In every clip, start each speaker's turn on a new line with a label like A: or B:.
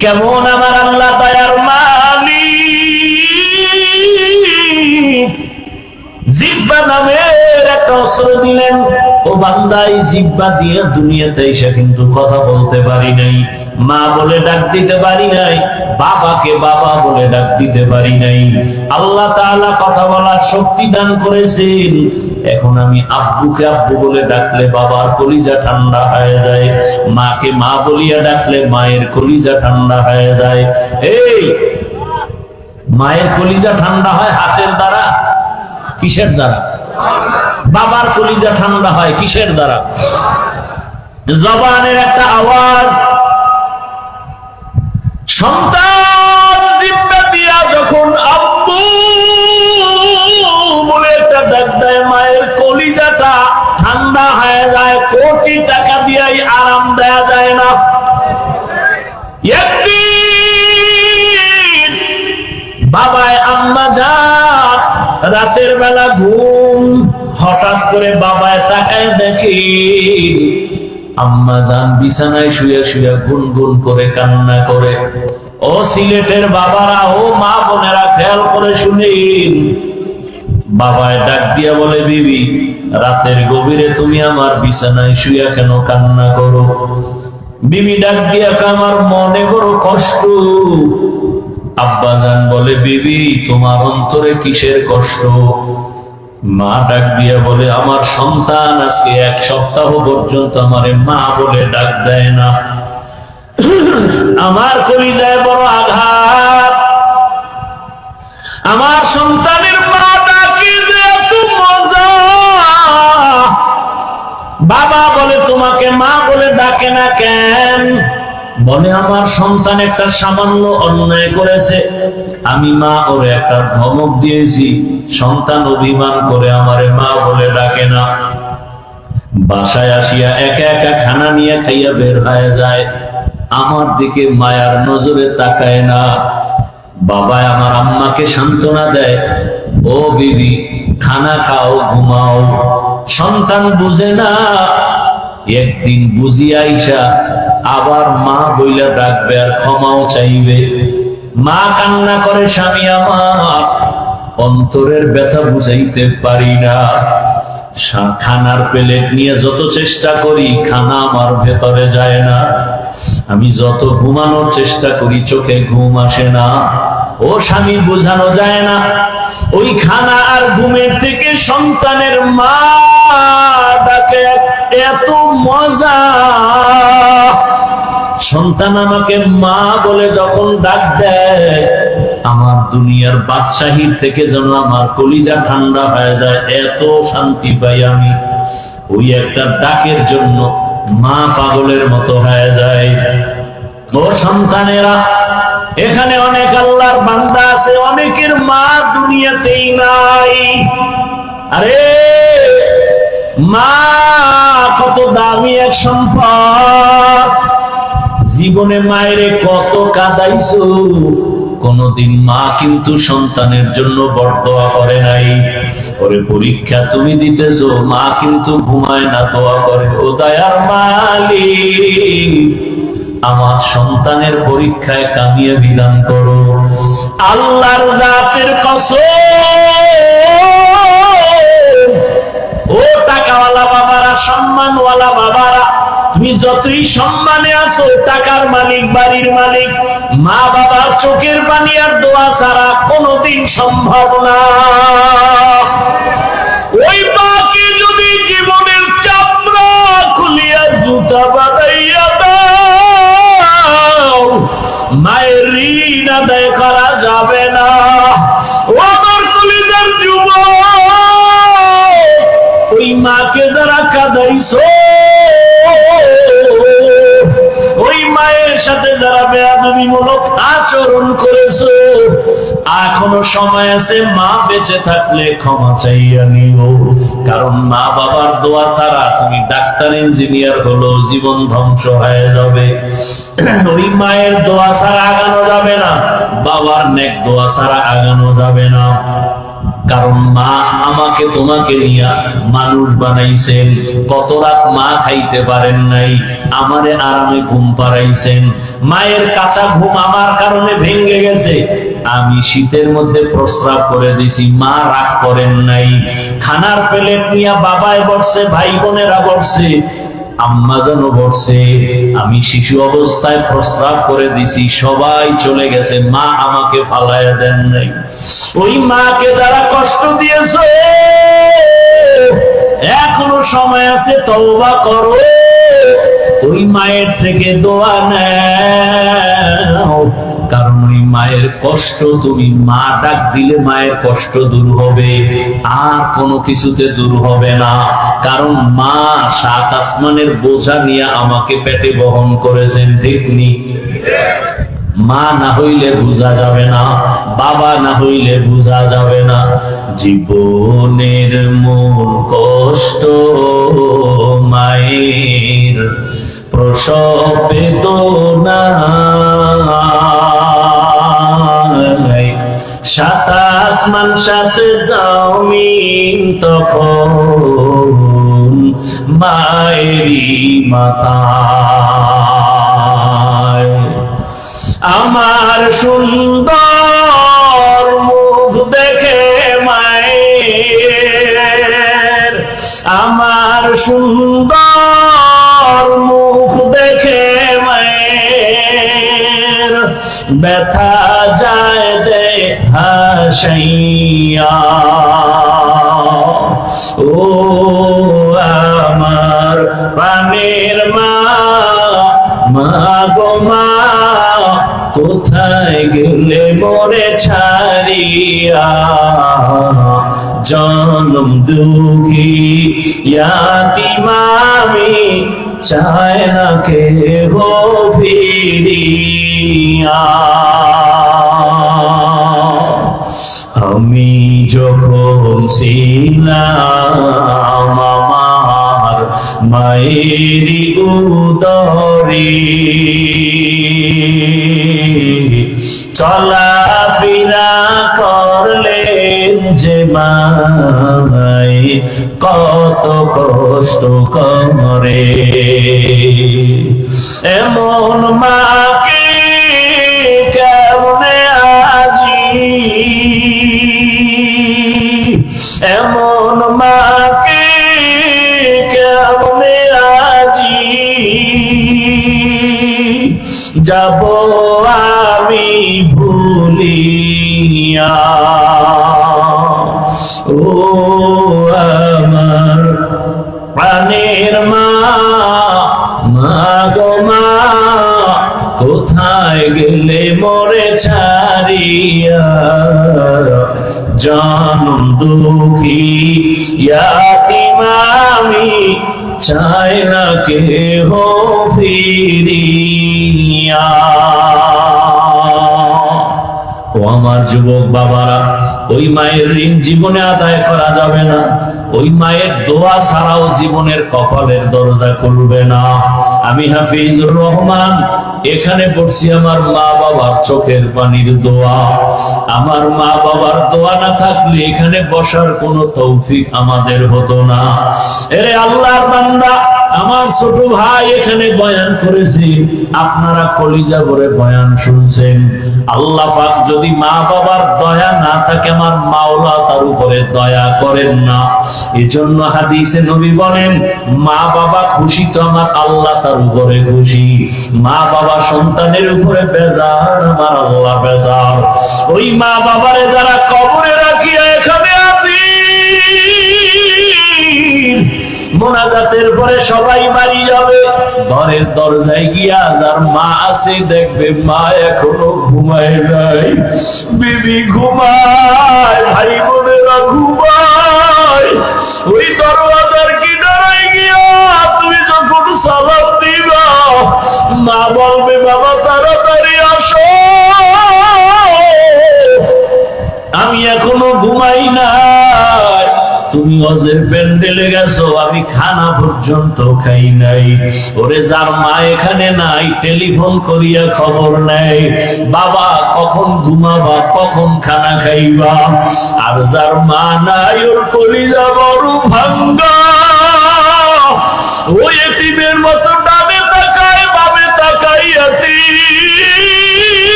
A: কেমন আমার আল্লাহ দয়ার মালি জিব্বা নামের একটা অস্ত্র দিলেন। ও বান্দাই, জিব্বা দিয়ে দুনিয়াতে এসে কিন্তু কথা বলতে পারি নাই। মা বলে, ডাক দিতে পারি নাই। বাবাকে বাবা বলে ডাক দিতে পারি নাই। আল্লাহ তাআলা কথা বলার শক্তি দান করেছেন। এখন আমি আব্বুকে আব্বু বলে ডাকলে বাবার কলিজা ঠান্ডা হয়ে যায়। মাকে মা বলিয়া ডাকলে মায়ের কলিজা ঠান্ডা হয়ে যায়। এই, মায়ের কলিজা ঠান্ডা হয় হাতের দ্বারা? কিসের দ্বারা? বাবার কলিজা ঠান্ডা হয় কিসের দ্বারা? জবানের একটা আওয়াজ। সন্তান জিব্বা দিয়া যখন আব্বু বলে একটা ডাক দেয়, মায়ের কলিজাটা ঠান্ডা হয়ে যায়, কোটি টাকা দিয়াই আরাম দেয়া যায় না। বাবায় আম্মা যান, রাতের বেলা ঘুম, হঠাৎ করে বাবায় তাকায় দেখি আম্মা যান বিছানায় শুয়ে শুয়ে গুনগুন করে, কান্না করে। ও সিলেটের বাবারা, ও মা বোনেরা, খেয়াল করে শুনিন। বাবায় ডাক দিয়া বলে, বিবি, রাতের গভীরে তুমি আমার বিছানায় শুয়ে কেন কান্না করো? বিবি ডাক দিয়া আমার মনে বড় কষ্ট। আব্বা আব্বাজান বলে, বিবি, তোমার অন্তরে কিসের কষ্ট? মা ডাক দিয়া বলে, আমার সন্তান আজকে এক সপ্তাহ পর্যন্ত আমারে মা বলে ডাক দেয় না। আমার কলিজায় বড় আঘাত। আমার সন্তানের মা ডাকি যে বাবা বলে, তোমাকে মা বলে ডাকে না কেন? বলে, আমার সন্তান একটা সামান্য অন্যায় করেছে। আমি মা ওরে একটা ধমক দিয়েছি। সন্তান অভিমান করে আমারে মা বলে ডাকে না। বাসায় আসিয়া একা একা খানা নিয়ে খাইয়া বের হয়ে যায়। আমার দিকে মায়ার নজরে তাকায় না। বাবায় আমার আম্মাকে সান্ত্বনা দেয়, ও বিবি, খানা খাও, ঘুমাও। সন্তান বুঝে না। একদিন বুঝিয়া আইসা আবার মা বইলা ডাকবে আর ক্ষমাও চাইবে। মা কান্না করে স্বামী আমার। অন্তরের ব্যথা বুঝাইতে পারি না। খানার প্লেট নিয়ে যত চেষ্টা করি, খানা আমার ভেতরে যায় না। আমি যত ঘুমানোর চেষ্টা করি, চোখে ঘুম আসে না। ও স্বামী, বোঝানো যায় না। ওই খানা আর ঘুমের থেকে সন্তানের মা ডাকে, এত মজা। সন্তান আমাকে মা বলে যখন ডাক দেয়, আমার দুনিয়ার বাদশাহীর থেকে যেন আমার কলিজা ঠান্ডা হয়ে যায়, এত শান্তি পাই আমি। ওই একটা ডাকের জন্য মা পাগলের মতো হয়ে যায়। ও সন্তানেরা, এখানে অনেক আল্লাহর বান্দা আছে, অনেকের মা দুনিয়াতেই নাই। আরে, মা কত দামি এক সম্পদ। জীবনে মায়েরে কত কাদাইছো? কোনদিন মা কিন্তু সন্তানের জন্য বরদোয়া করে নাই। ওরে পরীক্ষা তুমি দিতেছো, মা কিন্তু ঘুমায় না, দোয়া করে। ও দয়ার মালিক, আমার সন্তানের পরীক্ষায় কামিয়ে বিধান করো। আল্লাহর জাতের কসম, ও টাকাওয়ালা বাবারা, সম্মানওয়ালা বাবারা যতই সম্মানে আছো, টাকার মালিক, বাড়ির মালিক, মা বাবার চোখের পানি আর দোয়া ছাড়া কোনোদিন সম্ভব না। ওই মাকে যদি জীবনের চামড়া খুলিয়া জুতা বানাইয়া দাও, মায়ের ঋণ আদায় করা যাবে না। আমার কলিজার যুবক, ওই মাকে যারা কাদাইছো আচরণ করেছ? এখনও সময় আছে, মা বেঁচে থাকলে ক্ষমা চাইয়া নিও। কারণ মা বাবার দোয়া ছাড়া তুমি ডাক্তার, ইঞ্জিনিয়ার হলো, জীবন ধ্বংস হয়ে যাবে। ওই মায়ের দোয়া ছাড়া আগানো যাবে না, বাবার নেক দোয়া ছাড়া আগানো যাবে না। কারণ মা আমাকে তোমাকে নিয়া মানুষ বানাইছেন। কত রাত মা খাইতে পারেন নাই, আমারে আরামে ঘুম পাড়াইছেন। মায়ের কাঁচা ঘুম আমার কারণে ভেঙে গেছে। আমি শীতের মধ্যে প্রস্রাব করে দিছি, মা রাগ করেন নাই। খানার প্লেট নিয়ে বাবায় বসছে, ভাই বোনেরা বসছে। আম্মা যেন বসছে আমি শিশু অবস্থায় প্রস্রাব করে দিছি, সবাই চলে গেছে, মা আমাকে ফালাইয়া দেন নাই। ওই মাকে যারা কষ্ট দিয়েছে, এখনও সময় আছে, তওবা করো। ওই মায়ের থেকে দোয়া নেও। কারণ ওই মায়ের কষ্ট, তুমি মা ডাক দিলে মায়ের কষ্ট দূর হবে। আর কোনো কিছুতে দূর হবে না। কারণ মা সাত আসমানের বোঝা নিয়ে আমাকে পেটে বহন করেছেন, ঠিক নি? মা না হইলে বোঝা যাবে না, বাবা না হইলে বোঝা যাবে না। জীবনের মূল কষ্ট মায়ের প্রসব সাথে জমিন তখন মায়েরই মাথায়। আমার সুন্দর মুখ দেখে মায়ের। আমার সুন্দর মুখ দেখে মায়ের। ব্যথা যায় দে হাসাইয়া ও আমার প্রাণের মা মা গো মা, কোথায় গেলে মরে ছাড়িয়া? জনম দুঃখী ইয়াতি মামি চায় না কে হো ফিরিয়া। ছিলাম আমার মায়েরই উদরে চলা ফিরা করলেন যে মাই কত কষ্ট করে। এমন মাকে আমার প্রাণের মা মা গো মা, কোথায় গেলে মরে ছাড়িয়া? জানম দুঃখী ইয়াতিমামি চায় না কে হো ফিরিয়া। আমার যুবক বাবারা, ওই মায়ের ঋণ জীবনে আদায় করা যাবে না। ওই মায়ের দোয়া ছাড়াও জীবনের কপালের দরজা খুলবে না। আমি হাফিজুর রহমান, এখানে পড়ছি আমার মা বাবার চোখের পানির দোয়া। আমার মা বাবার দোয়া না থাকলে এখানে বসার কোনো তৌফিক আমাদের হতো না। এরে আল্লাহর বান্দা আমার ছোট ভাই এখানে বয়ান করেছে, আপনারা কলিজা ভরে বয়ান শুনছেন। আল্লাহ পাক যদি মা বাবার দয়া না থাকে, আমার মাওলা তার উপরে দয়া করেন না। এজন্য হাদিসে নবী বলেন, মা বাবা খুশি তো আমার আল্লাহ তার উপরে খুশি। মা বাবা সন্তানের উপরে বেজার, আমার আল্লাহ বেজার। ওই মা বাবারে যারা কবরে রাখিয়া মোনাজাতের পরে সবাই বাড়ি যাবে। ঘরের দরজায় গিয়া যার মা আছে, দেখবে মা এখনও ঘুমায় নাই। বিবি ঘুমায়, ভাই বোনেরা ঘুমায়। ওই দরওয়াজার কিনারায় গিয়া তুমি যখন সালাম দিবা, মা বলবে, বাবা, তাড়াতাড়ি আসো। আমি এখনও ঘুমাই নাই। তুমি হজের প্যান্ডেলে গেছো, আমি খানা পর্যন্ত খাই নাই। ওরে যার মা এখানে নাই, টেলিফোন করিয়া খবর নেয়। বাবা, কখন ঘুমাবা, কখন খানা খাইবা? আর যার মা নাই, ওর কলিজা বড় ভাঙ্গা। ওই এতিমের মতো ডাবে তাকায় বাবে তাকাই এতিম।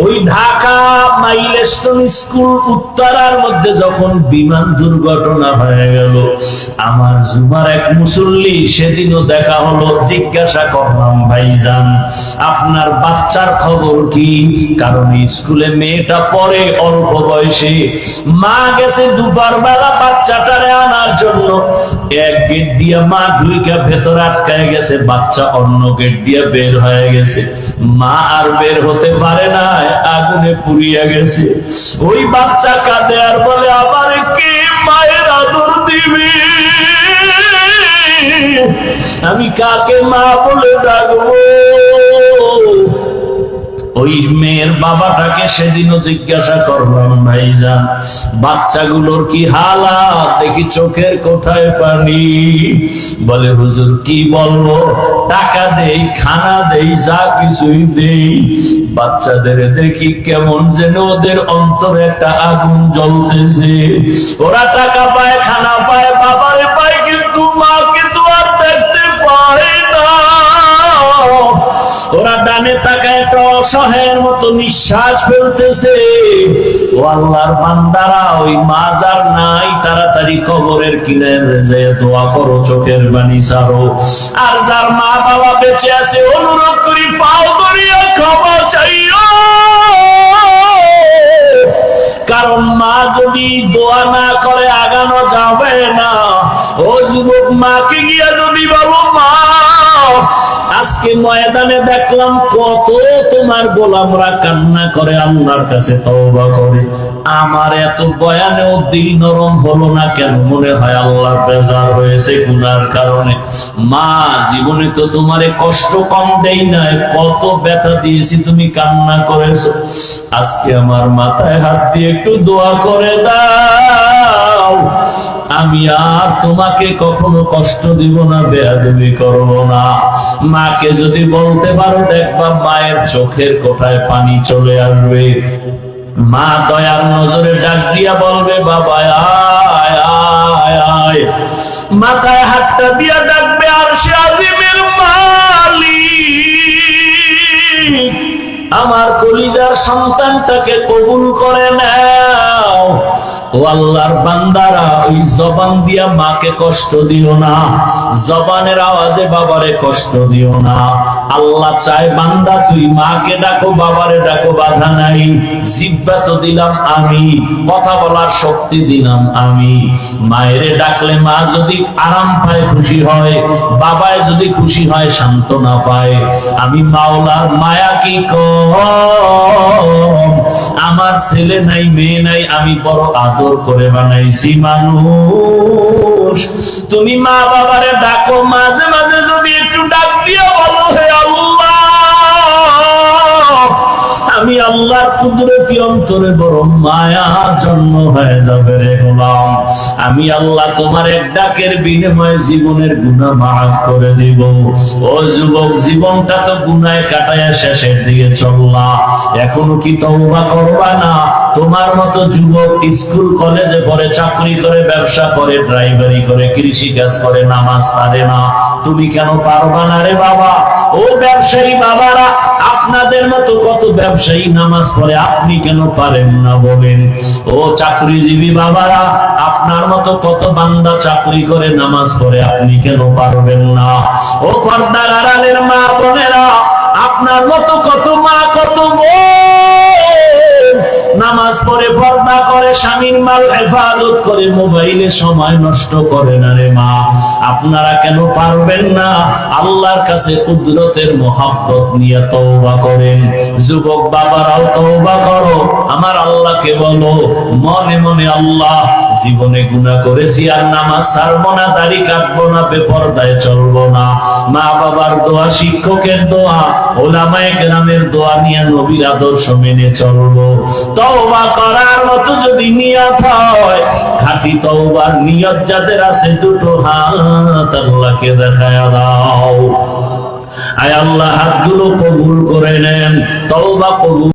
A: ওই ঢাকা মাইলস্টোন স্কুল উত্তরার মধ্যে যখন বিমান দুর্ঘটনা হয়ে গেল, আমার জুমার এক মুসল্লি সেদিনও দেখা হলো, জিজ্ঞাসা করলাম, ভাইজান, আপনার বাচ্চার খবর কি? কারণ স্কুলে মেয়েটা পড়ে অল্প বয়সে। মা গেছে দুবার বেলা বাচ্চাটারে আনার জন্য। এক গেট দিয়া মা ঢুইকা ভেতর আটকায় গেছে, বাচ্চা অন্য গেট দিয়ে বের হয়ে গেছে। মা আর বের হতে পারে না আগুনে পুড়িয়া গেছে। ওই বাচ্চা কাঁদে আর বলে আবার কে মায়ের আদর দিবে? আমি কাকে মা বলে ডাকবো? ওই মেয়ের বাবাটাকে সেদিনও জিজ্ঞাসা করলাম, ভাইজান, বাচ্চাগুলোর কি হালাত? দেখি চোখের কোথায় পানি। বলে, হুজুর, কি বলব? টাকা দেই, খানা দেই, যা কিছুই দেই। বাচ্চাদের দেখি কেমন যেন ওদের অন্তরে একটা আগুন জ্বলতেছে। ওরা টাকা পায়, খানা পায়, বাবারে পায়, কিন্তু মা কিন্তু আর দেখতে পায় না। ওরা ডানে একটা অসহায়ের মতো নিঃশ্বাস ফেলতেছে। ও আল্লাহর বান্দারা, ওই মাজার নাই, তাড়াতাড়ি কবরের কিনারে যে দোয়া করো, চোখের বাণী ছাড়ো। আর যার মা বাবা বেঁচে আছে, অনুরোধ করি, পাও করিয়া ক্ষমা চাইও। কারণ মা যদি দোয়া না করে, আগানো যাবে না। ও যুবক মাকে গিয়া যদি মা আজকে ময়দানে দেখলাম কত তোমার গোলামরা কান্না করে, আল্লাহর কাছে তওবা করে। আমার এত বয়ানেও দিল নরম হলো না কেন? মনে হয় আল্লাহ বেজার হয়েছে গুনার কারণে। মা, জীবনে তো তোমারে কষ্ট কম দেই নাই, কত ব্যথা দিয়েছি তুমি কান্না করেছ। আজকে আমার মাথায় হাত দিয়ে একটু দোয়া করে দাও। আমি আর তোমাকে কখনো কষ্ট দিব না, বেয়াদবি করব না। মাকে যদি বলতে পারো, দেখবা মায়ের চোখের কোঠায় পানি চলে আসবে। মা দয়ার নজরে ডাক দিয়া বলবে, বাবা, আয় মাথায় হাতটা দিয়া ডাকবে, আর সে আজিমের মালিক। আমার কলিজার সন্তানটাকে কবুল করে নাও ও আল্লাহর বান্দারা, ওই জবান দিয়া মাকে কষ্ট দিও না। জবানের আওয়াজে বাবারে কষ্ট দিও না। আল্লাহ চায়, বান্দা, তুই মাকে ডাকো, বাবারে ডাকো, বাধা নাই। জিব্বা তো দিলাম আমি, কথা বলার শক্তি দিলাম আমি। মায়েরে ডাকলে মা যদি আরাম পায়, খুশি হয়, বাবায় যদি খুশি হয়, সান্ত্বনা পায়। আমি মাওলার মায়া কি আমার ছেলে নাই, মেয়ে নাই, আমি বড় আদর করে বানাইছি মানুষ। তুমি মা বাবারে ডাকো, মাঝে মাঝে যদি একটু ডাক দিয়ে বলো আল্লাহর কুদরতি অন্তরে বড় মায়া জন্ম হয়ে যাবে রে গোলাম। আমি আল্লাহ তোমার এক ডাকের বিনিময়ে জীবনের গুনাহ মাফ করে দিব। ও যুবক, জীবনটা তো গুনায় কাটায়া শেষের দিকে চললা। এখনও কি তওবা করবা না? তোমার মতো যুবক স্কুল, কলেজে পড়ে, চাকরি করে, ব্যবসা করে, ড্রাইভারি করে কৃষি কাজ করে, নামাজ ছাড়ে না। তুমি কেন পারবা না রে বাবা? ও ব্যবসায়ী বাবারা, আপনাদের মতো কত ব্যবসায়ী নামাজ পড়ে আপনি কেন পারেন না বলেন? ও চাকরিজীবী বাবারা, আপনার মতো কত বান্দা চাকরি করে নামাজ পড়ে আপনি কেন পারবেন না? ও পর্দার আড়ালের মা বোনেরা, আপনার মতো কত মা, কত বোন নামাজ পড়ে পর্দা করে, স্বামীর মাল হেফাজত করে, মোবাইলে সময় নষ্ট করে না রে মা। আপনারা কেন পারবেন না? আল্লাহর কাছে কুদরতের মোহাব্বত নিয়ে তওবা করেন। যুবক বাবারাও তওবা করো। আমার আল্লাহকে বলো, মনে মনে আল্লাহ, জীবনে গুনাহ করেছি আর নামাজ ছাড়বো না, দাড়ি কাটবো না, বেপরদায় চলবো না। মা বাবার দোয়া, শিক্ষকের দোয়া, ওলামায়ে কেরামের দোয়া নিয়ে নবীর আদর্শ মেনে চলবো। তওবা করার মতো যদি নিয়ত হয়, খাঁটি তওবার নিয়ত যাদের আছে দুটো হাত আল্লাহকে দেখায় দাও। আয় আল্লাহ, হাতগুলো কবুল করে নেন, তওবা কবুল